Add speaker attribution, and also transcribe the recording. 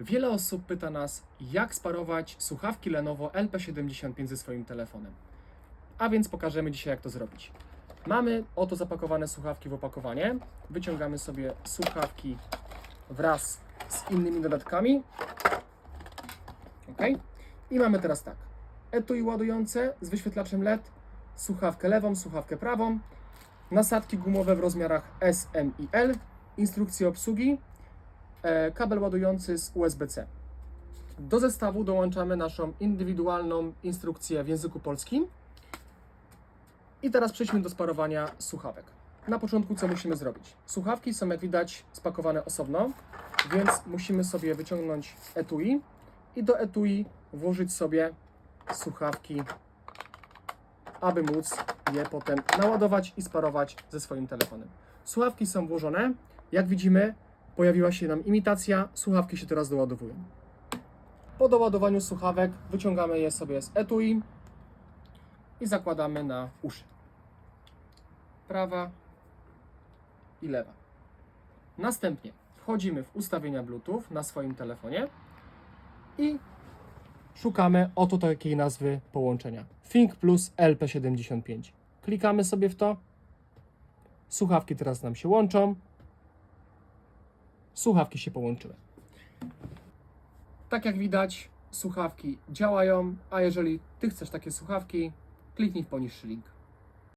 Speaker 1: Wiele osób pyta nas, jak sparować słuchawki Lenovo LP75 ze swoim telefonem. A więc pokażemy dzisiaj, jak to zrobić. Mamy oto zapakowane słuchawki w opakowanie. Wyciągamy sobie słuchawki wraz z innymi dodatkami. Ok. I mamy teraz tak. Etui ładujące z wyświetlaczem LED, słuchawkę lewą, słuchawkę prawą, nasadki gumowe w rozmiarach S, M i L, instrukcje obsługi, kabel ładujący z USB-C. Do zestawu dołączamy naszą indywidualną instrukcję w języku polskim. I teraz przejdźmy do sparowania słuchawek. Na początku co musimy zrobić? Słuchawki są jak widać spakowane osobno, więc musimy sobie wyciągnąć etui i do etui włożyć sobie słuchawki, aby móc je potem naładować i sparować ze swoim telefonem. Słuchawki są włożone. Jak widzimy, pojawiła się nam imitacja. Słuchawki się teraz doładowują. Po doładowaniu słuchawek wyciągamy je sobie z etui i zakładamy na uszy. Prawa i lewa. Następnie wchodzimy w ustawienia Bluetooth na swoim telefonie i szukamy oto takiej nazwy połączenia. Think Plus LP75. Klikamy sobie w to. Słuchawki teraz nam się łączą. Słuchawki się połączyły. Tak jak widać, słuchawki działają, a jeżeli Ty chcesz takie słuchawki, kliknij w poniższy link.